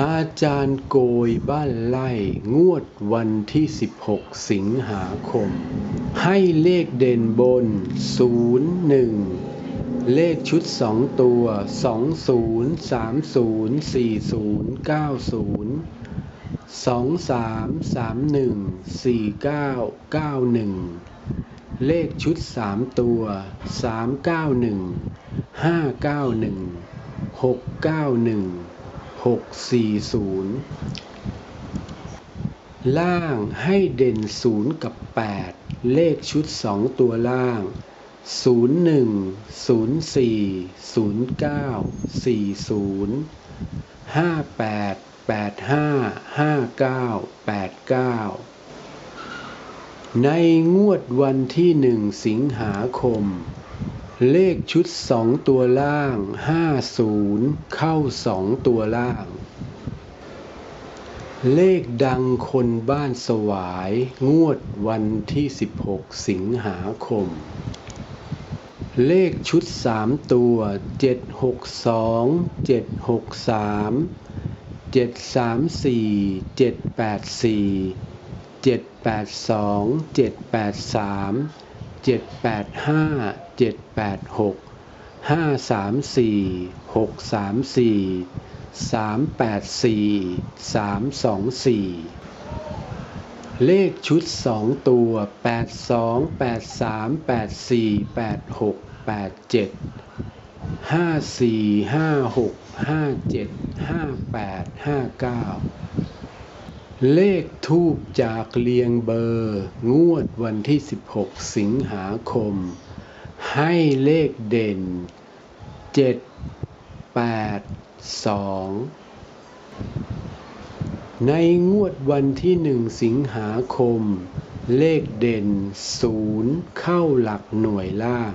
อาจารย์โกยบ้านไล่งวดวันที่ 16 สิงหาคม ให้เลขเด่นบน 01 เลขชุด 2 ตัว 20 30 40 90 23 31 49 91 เลขชุด 3 ตัว 391 591 691 640 ล่างให้เด่น 0 กับ 8 เลขชุด 2 ตัวล่าง 01 04 09 40 58 85 59 89 ในงวดวันที่ 1 สิงหาคม เลขชุด 2 ตัวล่าง 50 เข้า 2 ตัวล่าง เลขดังคนบ้านสวาย งวดวันที่ 16 สิงหาคม เลขชุด 3 ตัว 762 763 734 784 782 783 785 786 534 634 384 324 เลขชุด 2 ตัว 82 83 84 86 87 54 56 57 58 59 เลขทูบจากเลียงเบอร์ งวดวันที่ 16 สิงหาคม ให้เลขเด่น 7 8 2 ในงวดวันที่ 1 สิงหาคม เลขเด่น 0 เข้าหลักหน่วยล่าง